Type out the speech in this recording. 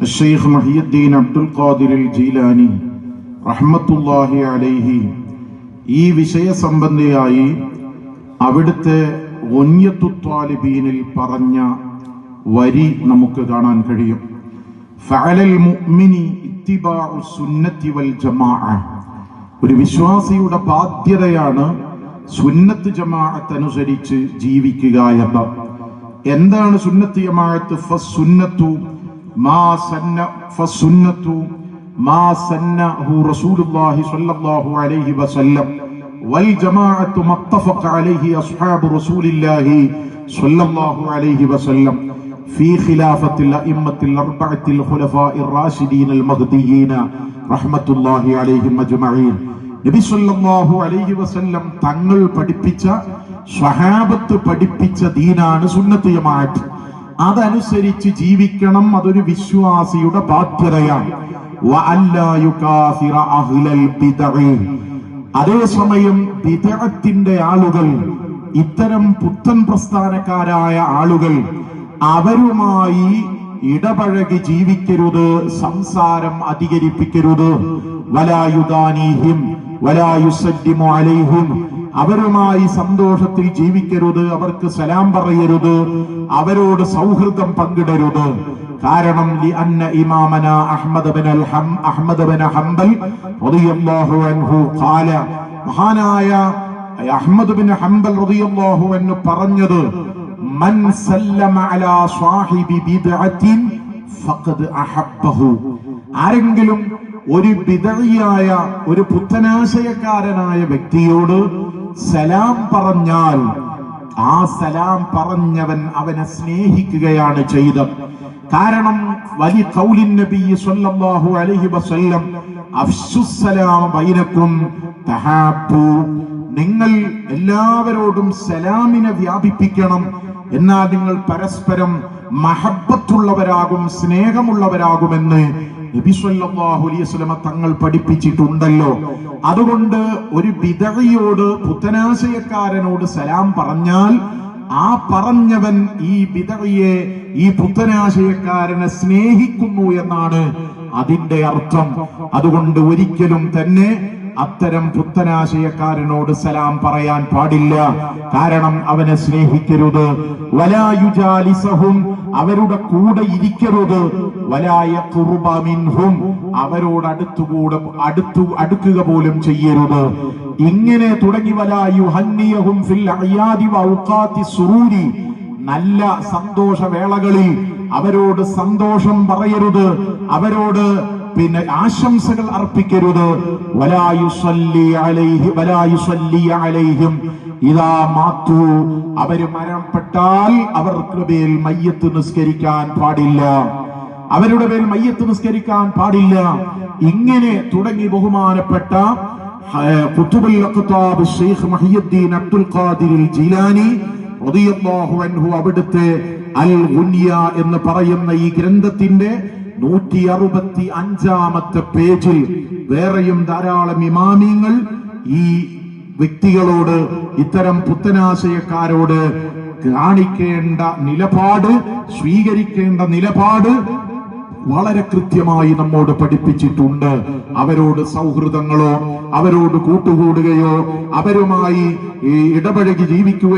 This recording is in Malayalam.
الشيخ محي الدين عبد القادر الجيلاني റഹ്മത്തുല്ലാഹി അലൈഹി ഈ വിഷയ സംബന്ധിയായി അവിടുത്തെ ഒന്യത്തുത്വാലിബീനിൽ പറഞ്ഞ വരി നമുക്ക് കാണാൻ കഴിയും ഫഅലൽ മുഅ്മിനി ഇത്തിബാഉ സുന്നത്തി വൽ ജമാഅ ഒരു വിശ്വാസിയുടെ ബാധ്യതയാണ് സുന്നത്ത് ജമാഅത്ത് അനുസരിച്ച് ജീവിക്കുക എന്ന എന്താണ് സുന്നത്ത് ജമാഅത്ത് ഫസുന്നത്തു മാ സന്ന ഫസുന്നത്തു മാ സന്നഹു റസൂലുള്ളാഹി സ്വല്ലല്ലാഹു അലൈഹി വസല്ലം വൽ ജമാഅത്തു മത്തഫഖ അലൈഹി അസ്ഹാബു റസൂലില്ലാഹി സ്വല്ലല്ലാഹു അലൈഹി വസല്ലം في خلافة الأئمة الأربعة الخلفاء الراشدين المهديين رحمة الله عليهم أجمعين നബി സല്ലല്ലാഹു അലൈഹി വസല്ലം തങ്ങൾ പഠിപ്പിച്ച സ്വഹാബത്ത് പഠിപ്പിച്ച ദീനാണ് സുന്നത്ത് ജമാഅത്ത് അതനുസരിച്ച് ജീവിക്കണം അതൊരു വിശ്വാസിയുടെ ബാധ്യതയാണ്. അതേസമയം ബിദ്അത്തിന്റെ ആളുകൾ ഇത്തരം പുത്തൻ പ്രസ്ഥാനക്കാരായ ആളുകൾ അവരുമായി ഇടപഴകി ജീവിക്കരുത് സംസാരം അധികരിപ്പിക്കരുത്. വലായുദാനീഹിം വലായുസല്ലിമു അലൈഹിം അവരുമായി സന്തോഷത്തിൽ ജീവിക്കരുത് അവർക്ക് സലാം പറയരുത് അവരോട് സൗഹൃദം പങ്കിടരുത്. കാരണം ലിഅന്ന ഇമാമന അഹ്മദ് ബിൻ അൽ ഹം അഹ്മദ് ബിൻ ഹംബൽ റളിയല്ലാഹു അൻഹു ഖാല. മഹാനായ അഹ്മദ് ബിൻ ഹംബൽ റളിയല്ലാഹു അൻഹു പറഞ്ഞത് മൻ സല്ലമ അലാ സ്വാഹിബി ബിദ്അത്തിൻ ഫഖദ് അഹബ്ബഹു. ആരെങ്കിലും ഒരു ബിദഴിയായ ഒരു പുത്തനാശയക്കാരനായ വ്യക്തിയോട് സലാം പറഞ്ഞാൽ ആ സലാം പറഞ്ഞവൻ അവനെ സ്നേഹിക്കുകയാണ് ചെയ്തത്. കാരണം വലി കൗലിൻ നബി സല്ലല്ലാഹു അലൈഹി വസല്ലം അഫ്സുസ്സലാം ബൈനക്കും തഹാബു നിങ്ങൾ എല്ലാവരോടും സലാമിനെ വ്യാപിപ്പിക്കണം എന്നാൽ നിങ്ങൾ പരസ്പരം മഹബത്തുള്ളവരാകും സ്നേഹമുള്ളവരാകുമെന്ന് നബി അലൈഹി വസല്ലമ തങ്ങൾ പഠിപ്പിച്ചിട്ടുണ്ടല്ലോ. അതുകൊണ്ട് ഒരു വിതറിയോട് പുത്തനാശയക്കാരനോട് സലാം പറഞ്ഞാൽ ആ പറഞ്ഞവൻ ഈ വിതറിയെ ഈ പുത്തനാശയക്കാരനെ സ്നേഹിക്കുന്നു എന്നാണ് അതിന്റെ അർത്ഥം. അതുകൊണ്ട് ഒരിക്കലും തന്നെ അത്തരം പുത്തനാശയക്കാരനോട് സലാം പറയാൻ പാടില്ല. കാരണം അവനെ സ്നേഹിക്കരുത്. വലായുജാലിസഹും അവരുടെ കൂടെ ഇരിക്കരുത്. വലായ കുർബമിൻഹും അവരോട് അടുത്തുകൂടെ അടുത്തു അടുക്കുക പോലും ചെയ്യരുത്. ഇങ്ങനെ തുടങ്ങി വലായു ഹന്നിയഹും ഫിൽ അയാദി വൗഖാത്തി സുറൂരി. നല്ല സന്തോഷവേളകളിൽ അവരോട് സന്തോഷം പറയരുത്. അവരോട് പിന്നെ ആശംസകൾ അർപ്പിക്കരുത്. ഇതാ മാത്തു. അവർ മരണപ്പെട്ടാൽ അവർക്ക് മേൽ മയ്യത്ത് നിസ്കരിക്കാൻ പാടില്ല. അവരുടെ മേൽ മയ്യത്ത് നിസ്കരിക്കാൻ പാടില്ല. ഇങ്ങനെ തുടങ്ങി ബഹുമാനപ്പെട്ട അവിടുത്തെ അൽ എന്ന് പറയുന്ന ഈ ഗ്രന്ഥത്തിന്റെ നൂറ്റി അറുപത്തി അഞ്ചാമത്തെ പേജിൽ വേറെയും ധാരാളം ഇമാമിയങ്ങൾ ഈ വ്യക്തികളോട് ഇത്തരം പുത്തനാശയക്കാരോട് കാണിക്കേണ്ട നിലപാട് സ്വീകരിക്കേണ്ട നിലപാട് വളരെ കൃത്യമായി നമ്മോട് പഠിപ്പിച്ചിട്ടുണ്ട്. അവരോട് സൗഹൃദങ്ങളോ അവരോട് കൂട്ടുകൂടുകയോ അവരുമായി ഇടപഴകി ജീവിക്കുകയോ